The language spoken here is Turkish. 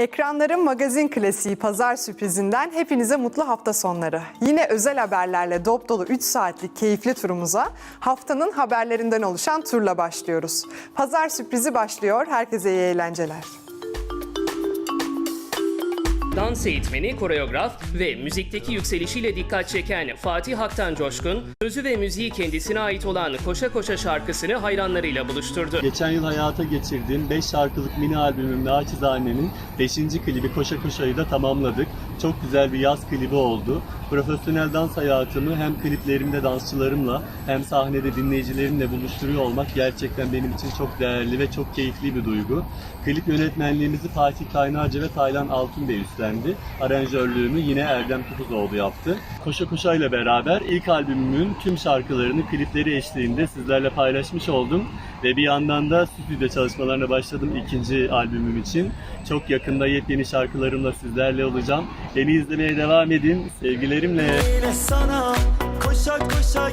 Ekranların magazin klasiği pazar sürprizinden hepinize mutlu hafta sonları. Yine özel haberlerle dop dolu 3 saatlik keyifli turumuza haftanın haberlerinden oluşan turla başlıyoruz. Pazar sürprizi başlıyor. Herkese iyi eğlenceler. Dans eğitmeni, koreograf ve müzikteki yükselişiyle dikkat çeken Fatih Haktan Coşkun, sözü ve müziği kendisine ait olan Koşa Koşa şarkısını hayranlarıyla buluşturdu. Geçen yıl hayata geçirdiğim 5 şarkılık mini albümüm Naçizane'nin 5. klibi Koşa Koşa'yı da tamamladık. Çok güzel bir yaz klibi oldu. Profesyonel dans hayatımı hem kliplerimde dansçılarımla hem sahnede dinleyicilerimle buluşturuyor olmak gerçekten benim için çok değerli ve çok keyifli bir duygu. Klip yönetmenliğimizi Fatih Kaynarca ve Taylan Altun Bey üstlendi. Aranjörlüğümü yine Erdem Kutuzoğlu yaptı. Koşa Koşa ile beraber ilk albümümün tüm şarkılarını klipleri eşliğinde sizlerle paylaşmış oldum. Ve bir yandan da stüdyo çalışmalarına başladım ikinci albümüm için. Çok yakında yepyeni şarkılarımla sizlerle olacağım. Beni izlemeye devam edin. Sevgilerimle. Sana koşa koşa